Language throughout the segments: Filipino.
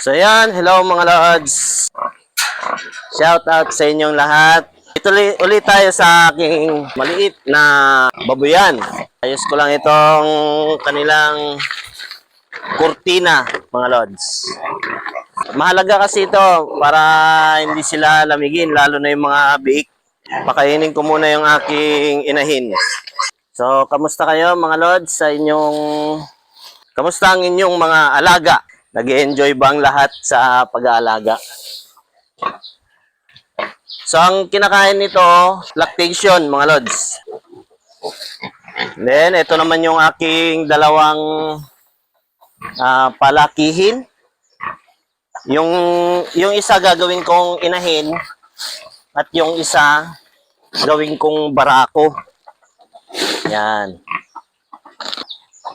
So yan, hello mga lods. Shout out sa inyong lahat. Ituloy ulit tayo sa aking maliit na babuyan. Ayos ko lang itong kanilang kurtina, mga lods. Mahalaga kasi ito para hindi sila lamigin, lalo na yung mga biik. Pakainin ko muna yung aking inahin. So, kamusta kayo mga lods sa inyong... Kamusta ang inyong mga alaga? Nag enjoy ba ang lahat sa pag-aalaga? So, ang kinakain nito, lactation, mga lods. Then, ito naman yung aking dalawang ah, palakihin. Yung, yung isa gagawin kong inahin at yung isa gawin kong barako. Yan.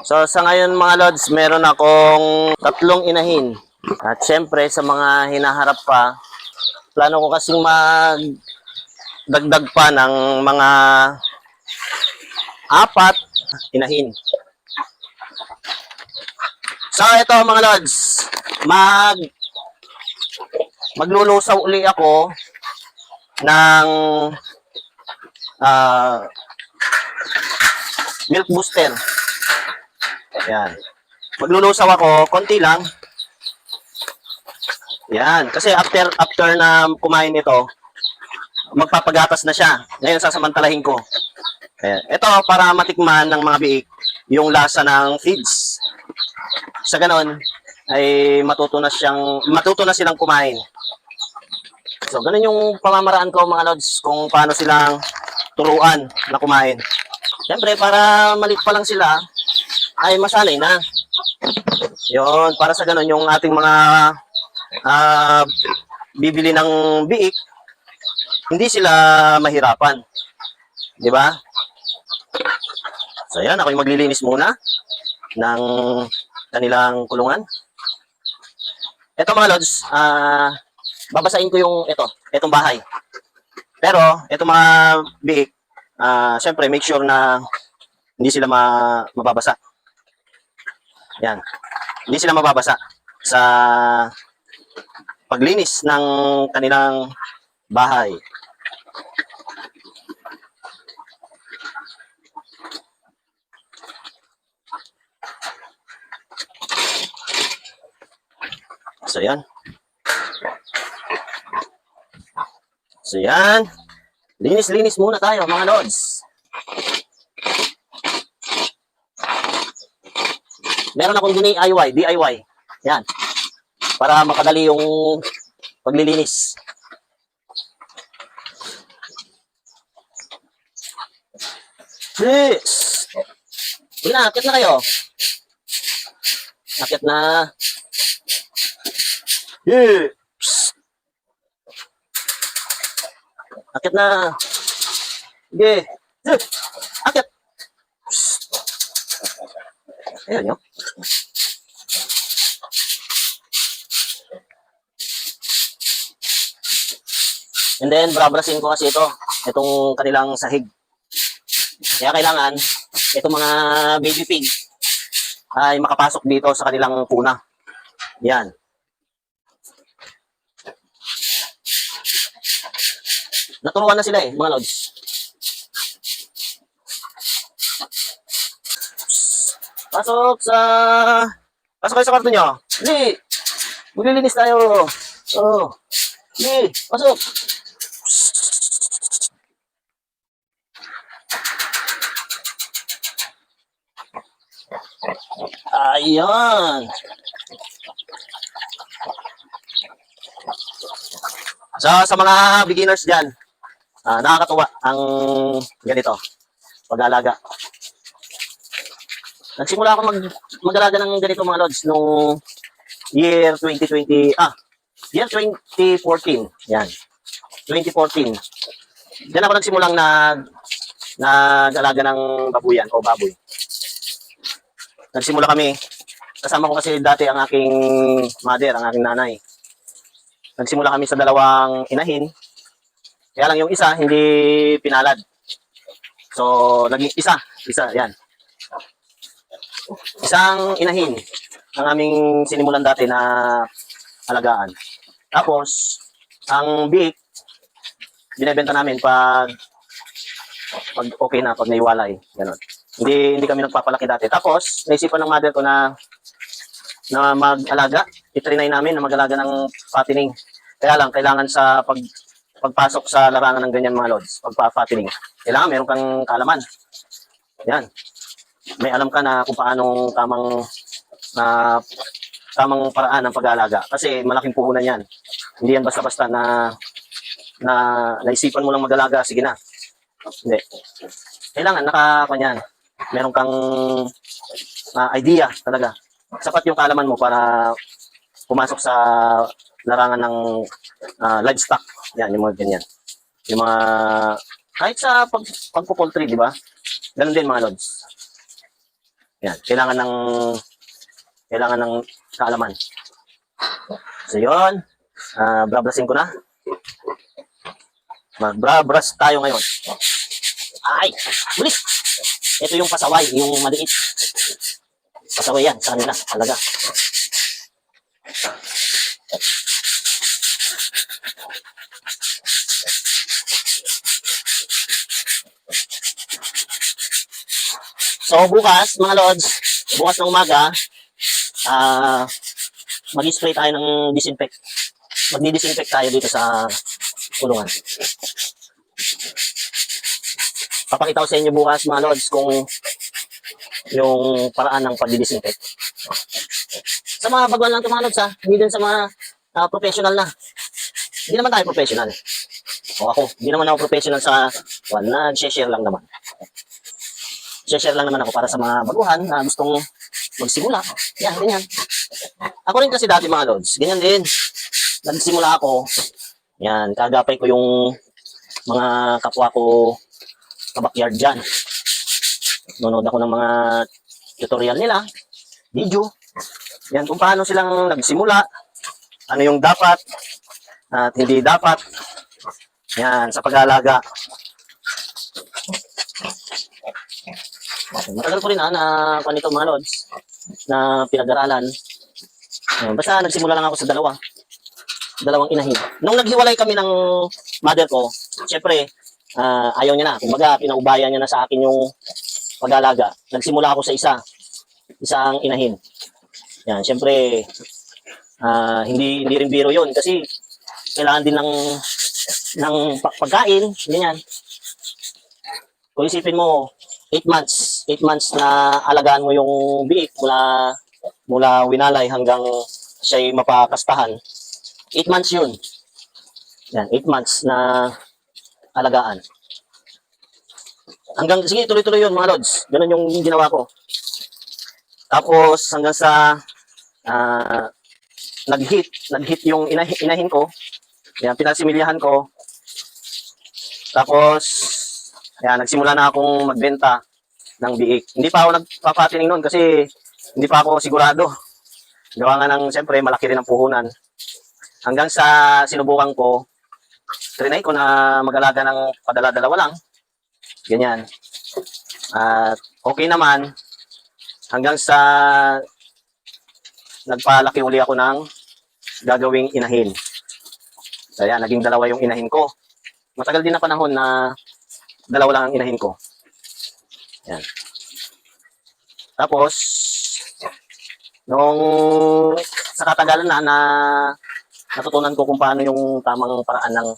So sa ngayon mga lods, meron akong tatlong inahin. At syempre sa mga hinaharap pa, plano ko kasing mag dagdag pa ng mga apat inahin. So ito mga lods, mag maglulusaw uli ako ng ah, milk booster. Yan. Maglulusaw ako, konti lang. Yan. Kasi after after na kumain ito, magpapagatas na siya. Ngayon sasamantalahin ko. Ayan. Ito para matikman ng mga biik yung lasa ng feeds. Sa ganon, ay matuto na siyang matuto na silang kumain. So, ganun yung pamamaraan ko mga lods kung paano silang turuan na kumain. Siyempre, para malit pa lang sila, ay masanay na. Yon, para sa ganun yung ating mga ah, bibili ng biik, hindi sila mahirapan. Di ba? So yan, ako yung maglilinis muna ng kanilang kulungan. Ito mga lods, ah, babasahin ko yung ito, itong bahay. Pero, itong mga biik, ah, syempre make sure na hindi sila ma mababasa. Yan. Hindi sila mababasa sa paglinis ng kanilang bahay. So, yan. So, yan. Linis-linis muna tayo, mga lods. Meron akong DIY, DIY. Yan. Para makadali yung paglilinis. Yes! Sige na, kayo. Akit na. Yes! Akit na. Sige. Sige. Akit. Ayan yun. And then, brabrasin ko kasi ito. Itong kanilang sahig. Kaya kailangan, itong mga baby pig ay makapasok dito sa kanilang puna. Yan. Naturuan na sila eh, mga lods. Pasok sa... Pasok kayo sa kwarto nyo. Hindi. Maglilinis tayo. Oo. Hindi. Pasok. Ayan. So, sa mga beginners dyan, ah, nakakatuwa ang ganito, pag-alaga. Nagsimula ako mag mag-alaga ng ganito mga lods nung year 2020, ah, year 2014. Yan. 2014. Diyan ako nagsimulang nag nag-alaga ng babuyan o baboy. Nagsimula kami. Kasama ko kasi dati ang aking mother, ang aking nanay. Nagsimula kami sa dalawang inahin. Kaya lang yung isa hindi pinalad. So, naging isa, isa, yan. Isang inahin ang aming sinimulan dati na alagaan. Tapos, ang biik, binebenta namin pag pag okay na, pag naiwalay. Ganun. Hindi hindi kami nagpapalaki dati. Tapos, naisipan ng mother ko na na mag-alaga. Itrinay namin na mag-alaga ng fattening. Kaya lang, kailangan sa pag pagpasok sa larangan ng ganyan mga lods, pagpa-fattening, kailangan meron kang kaalaman. Yan. May alam ka na kung paano tamang na tamang paraan ng pag-aalaga. Kasi malaking puhunan yan. Hindi yan basta-basta na na naisipan mo lang mag-alaga, sige na. Hindi. Kailangan naka kanyan. Meron kang ah, idea talaga. Sapat yung kaalaman mo para pumasok sa larangan ng ah, livestock. Yan, yung mga ganyan. Yung mga kahit sa pag pagpo-poultry, di ba? Ganun din mga lods. Yan, kailangan ng kailangan ng kaalaman. So yun, ah brabrasin ko na. Magbrabras tayo ngayon. Ay, ulit. Ito yung pasaway, yung maliit. Pasaway yan sa kanila, talaga. So bukas, mga lords, bukas ng umaga, ah mag-spray tayo ng disinfect. Magdi-disinfect tayo dito sa kulungan. Papakita ko sa inyo bukas, mga lords, kung yung paraan ng pagdi-disinfect. Sa mga baguhan lang ito, mga lords, ha? Hindi din sa mga ah, professional na. Hindi naman tayo professional. O ako, hindi naman ako professional sa one na share lang naman. Share lang naman ako para sa mga baguhan na gustong magsimula. Yan, ganyan. Ako rin kasi dati mga lords, ganyan din. Nagsimula ako, yan, kagapay ko yung mga kapwa ko kabakyard dyan. Nunod ako ng mga tutorial nila, video. Yan, kung paano silang nagsimula, ano yung dapat, at hindi dapat. Yan, sa pag-aalaga. Matagal ko rin ah, na panito mga lods, na pinag-aralan. Basta nagsimula lang ako sa dalawa. Dalawang inahin. Nung naghiwalay kami ng mother ko, syempre, ah, ayaw niya na. Kumbaga, pinaubayan niya na sa akin yung pag-alaga. Nagsimula ako sa isa. Isang inahin. Yan, syempre, ah, hindi, hindi rin biro yun kasi kailangan din ng ng pa- pagkain, ganyan. Kung isipin mo, 8 months, 8 months na alagaan mo yung biik mula mula winalay hanggang siya'y mapakastahan. 8 months yun. Yan, 8 months na alagaan. Hanggang, sige, tuloy-tuloy yun mga lods. Ganun yung ginawa ko. Tapos, hanggang sa ah, nag-hit, nag-hit yung inahin, inahin ko. Yan, pinasimilyahan ko. Tapos, yan, nagsimula na akong magbenta ng biik. Hindi pa ako nagpapatining noon kasi hindi pa ako sigurado. Gawa nga ng, siyempre, malaki rin ang puhunan. Hanggang sa sinubukan ko, trinay ko na mag-alaga ng padala-dalawa lang. Ganyan. At okay naman. Hanggang sa nagpalaki uli ako ng gagawing inahin. Yan, naging dalawa yung inahin ko. Matagal din na panahon na dalawa lang ang inahin ko. Yan. Tapos, nung sa katagalan na, na natutunan ko kung paano yung tamang paraan ng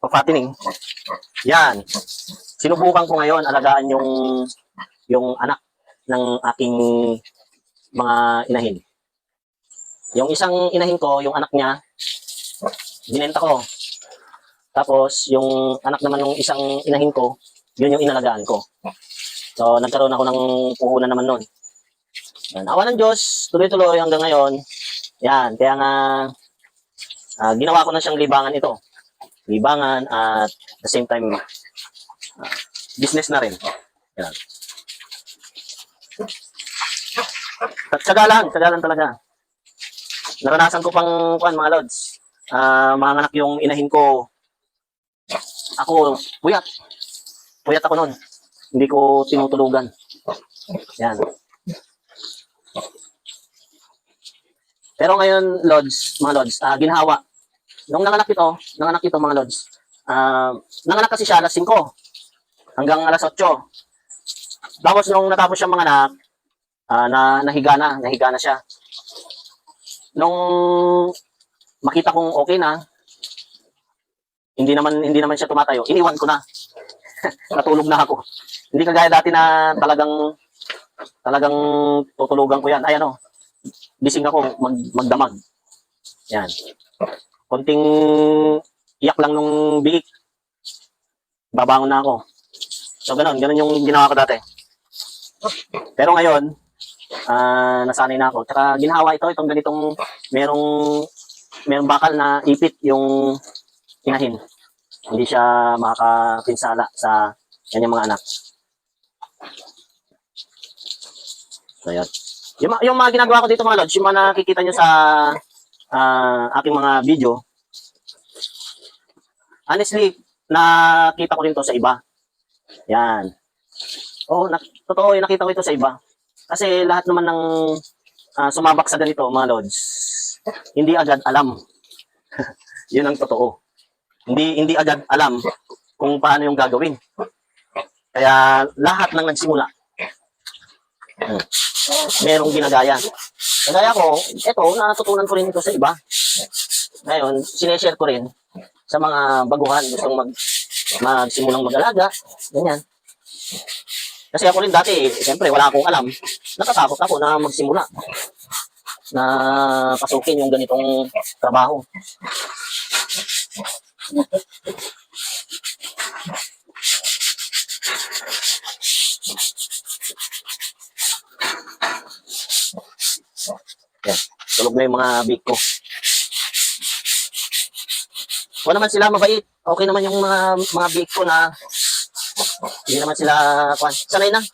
pag-fattening. Yan. Sinubukan ko ngayon alagaan yung yung anak ng aking mga inahin. Yung isang inahin ko, yung anak niya, binenta ko. Tapos, yung anak naman ng isang inahin ko, yun yung inalagaan ko. So, nagkaroon ako ng puhunan naman nun. Yan. Awa ng Diyos, tuloy-tuloy hanggang ngayon. Yan, kaya nga, ah, ginawa ko na siyang libangan ito. Libangan at the same time, ah, business na rin. Yan. Tsaga lang, tsaga lang talaga. Naranasan ko pang, kuan mga lods. Ah, mga anak yung inahin ko. Ako, puyat. Puyat ako noon. Hindi ko tinutulugan. Yan. Pero ngayon, Lods, mga Lods, ah, ginhawa. Nung nanganak ito, nanganak ito mga Lods, ah, nanganak kasi siya alas 5 hanggang alas 8. Tapos nung natapos siyang manganak, ah, na nahiga na, nahiga na siya. Nung makita kong okay na, hindi naman hindi naman siya tumatayo, iniwan ko na. Natulog na ako. Hindi kagaya dati na talagang talagang tutulugan ko yan. Ay ano, gising ako mag, magdamag. Yan. Konting iyak lang nung biik. Babangon na ako. So ganun, ganun yung ginawa ko dati. Pero ngayon, ah nasanay na ako. Tsaka ginawa ito, itong ganitong merong merong bakal na ipit yung inahin. Hindi siya makakapinsala sa kanyang mga anak. So, yun. Yung, yung mga ginagawa ko dito mga lods, yung mga nakikita nyo sa ah, aking mga video, honestly, nakita ko rin to sa iba. Yan. Oo, na, totoo, nakita ko ito sa iba. Kasi lahat naman ng ah, sumabak sa ganito, mga lods, hindi agad alam. Yun ang totoo. Hindi hindi agad alam kung paano yung gagawin. Kaya lahat ng nagsimula, hmm, merong ginagaya. Kagaya ko, eto, natutunan ko rin ito sa iba. Ngayon, sineshare ko rin sa mga baguhan, gustong mag, magsimulang mag-alaga, ganyan. Kasi ako rin dati, siyempre, wala akong alam. Natatakot ako na magsimula na pasukin yung ganitong trabaho. Yan. Tulog na yung mga big ko. O naman sila mabait. Okay naman yung mga mga big ko na hindi naman sila kwan. Sanay na.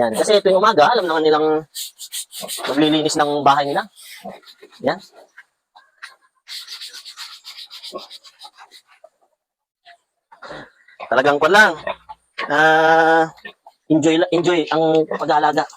Yan. Kasi tuwing umaga, alam naman nilang maglilinis ng bahay nila. Yan. Talagang kwan lang. Ah, enjoy enjoy ang pag-aalaga.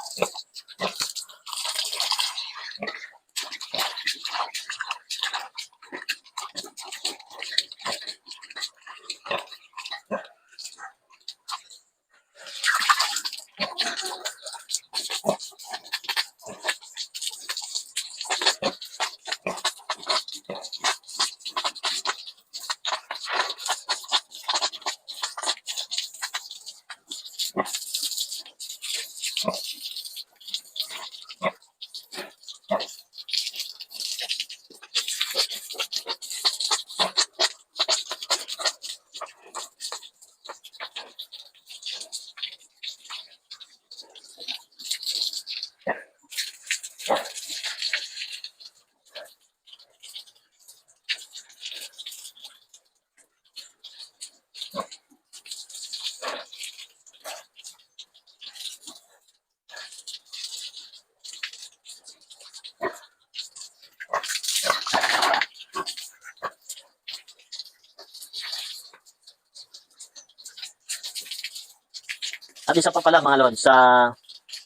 At isa pa pala mga lord sa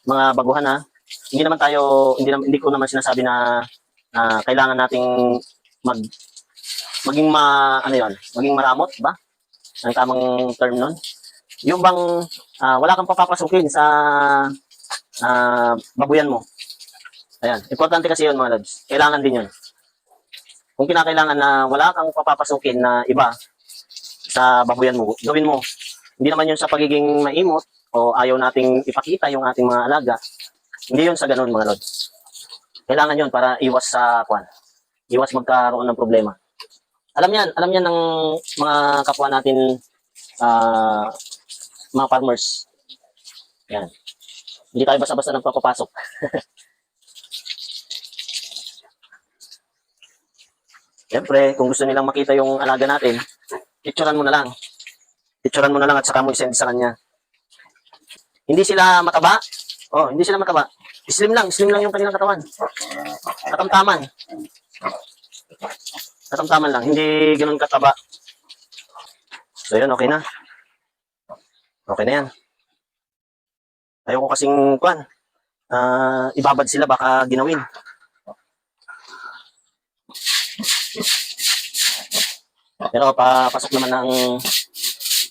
mga baguhan ha. Hindi naman tayo hindi naman hindi ko naman sinasabi na na kailangan nating mag maging ma ano 'yon, maging maramot ba? Ang tamang term nun. Yung bang ah, wala kang papapasukin sa ah, babuyan mo. Ayan, importante kasi 'yun mga lods. Kailangan din 'yun. Kung kinakailangan na wala kang papapasukin na iba sa babuyan mo, gawin mo. Hindi naman 'yun sa pagiging maimot o ayaw nating ipakita yung ating mga alaga. Hindi yun sa ganun mga lods. Kailangan yun para iwas sa kwan. Iwas magkaroon ng problema. Alam yan, alam yan ng mga kapwa natin ah, mga farmers. Yan. Hindi tayo basta-basta nagpapapasok. Siyempre, kung gusto nilang makita yung alaga natin, picturean mo na lang. Picturean mo na lang at saka mo isend sa kanya. Hindi sila mataba. Oh, hindi sila mataba. Slim lang, slim lang yung kanilang katawan. Katamtaman. Katamtaman lang, hindi ganun kataba. So yun, okay na. Okay na yan. Ayoko kasing, kwan, ah ibabad sila baka ginawin. Pero papasok naman ng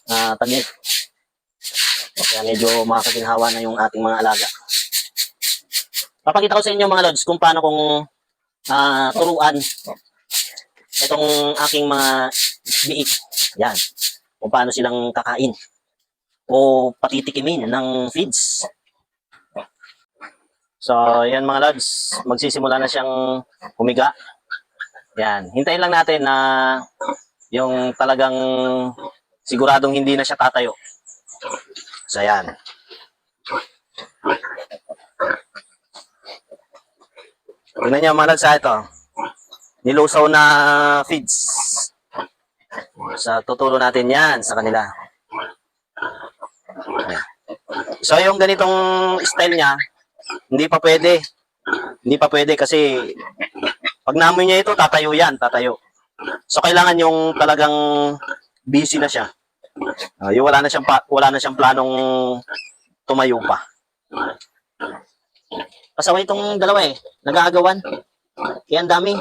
uh, tagig. Kaya medyo makakaginhawa na yung ating mga alaga. Papakita ko sa inyo mga lods kung paano kung ah, turuan itong aking mga biik. Yan. Kung paano silang kakain o patitikimin ng feeds. So, yan mga lods. Magsisimula na siyang humiga. Yan. Hintayin lang natin na yung talagang siguradong hindi na siya tatayo. So, yan. Tingnan niyo mga lods, ah, ito. Nilusaw na feeds. Sa tuturo natin yan sa kanila. So, yung ganitong style niya, hindi pa pwede. Hindi pa pwede kasi pag namoy niya ito, tatayo yan, tatayo. So, kailangan yung talagang busy na siya. Ah, yung wala na siyang wala na siyang planong tumayo pa. Pasaway itong dalawa eh. Nag-aagawan. Kaya ang dami.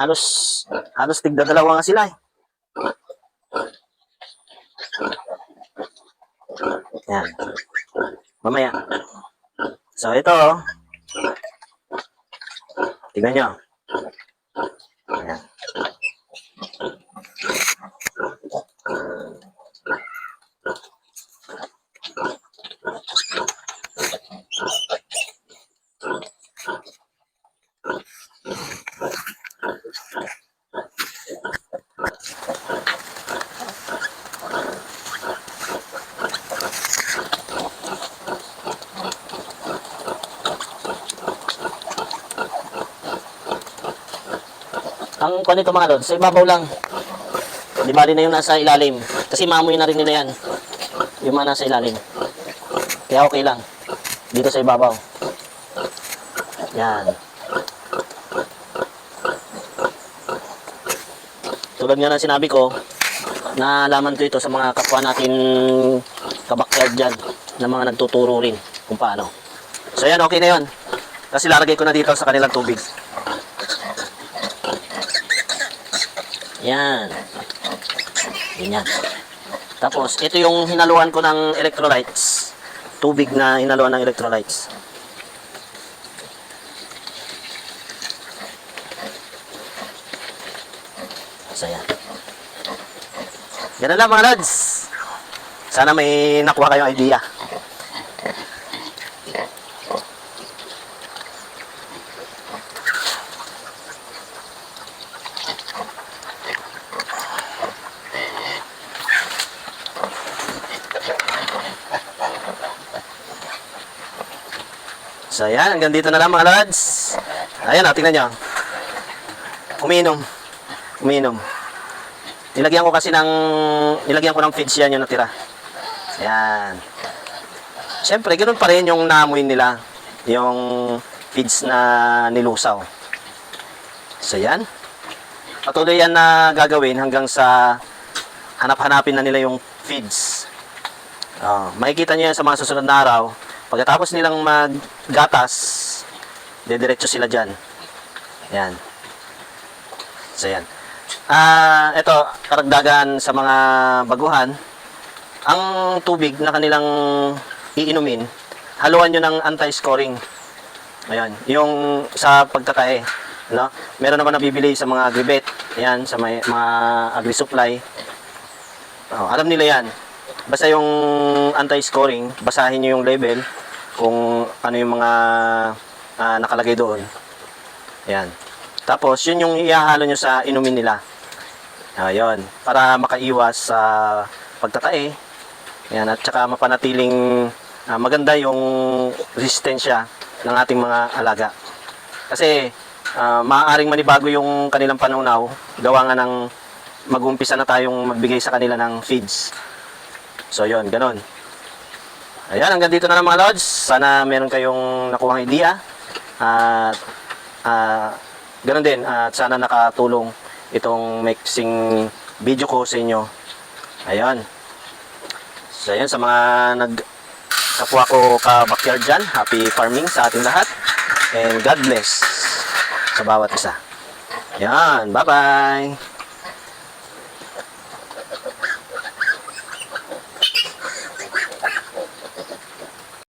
Halos, halos tigda dalawa nga sila eh. Yan. Mamaya. So, ito. oh. Tignan Ang kwan nito mga lods, sa ibabaw lang. Di bali na yung nasa ilalim. Kasi mamoy na rin nila yan. Yung mga nasa ilalim. Kaya okay lang. Dito sa ibabaw. Yan. Tulad nga ng sinabi ko, nalaman ko ito sa mga kapwa natin kabakyard dyan na mga nagtuturo rin kung paano. So yan, okay na yun. Kasi lalagay ko na dito sa kanilang tubig. Yan. Ganyan. Tapos, ito yung hinaluan ko ng electrolytes. Tubig na hinaluan ng electrolytes. So, yan. Ganun lang mga lads. Sana may nakuha kayong idea. So, yan. Hanggang dito na lang mga lads. Ayan, o, tingnan nyo. Uminom. Uminom. Nilagyan ko kasi ng nilagyan ko ng feeds yan yung natira. Ayan. Siyempre, ganoon pa rin yung naamoy nila. Yung feeds na nilusaw. So, yan. Patuloy yan na gagawin hanggang sa hanap-hanapin na nila yung feeds. Oh, makikita nyo yan sa mga susunod na araw. Pagkatapos nilang maggatas, dediretso sila dyan. Yan. So, yan. Ah, ito, karagdagan sa mga baguhan. Ang tubig na kanilang iinumin, haluan nyo ng anti-scoring. Ayan, yung sa pagtatae. No? Meron naman nabibili sa mga agribet. Ayan, sa may, mga agri-supply. Oh, alam nila yan. Basta yung anti-scoring, basahin nyo yung label kung ano yung mga ah, nakalagay doon. Ayan. Tapos, yun yung ihahalo nyo sa inumin nila. Ayun. Para makaiwas sa pagtatae. Ayan. At saka mapanatiling ah, maganda yung resistensya ng ating mga alaga. Kasi, ah, maaaring manibago yung kanilang pananaw. Gawa nga ng mag-umpisa na tayong magbigay sa kanila ng feeds. So, yun. Ganon. Ayan, hanggang dito na lang mga lods. Sana meron kayong nakuhang idea. At ah, ganun din, at sana nakatulong itong mixing video ko sa inyo. Ayan. So, ayan, sa mga nag kapwa ko ka-backyard dyan, happy farming sa ating lahat. And God bless sa bawat isa. Yan, bye-bye.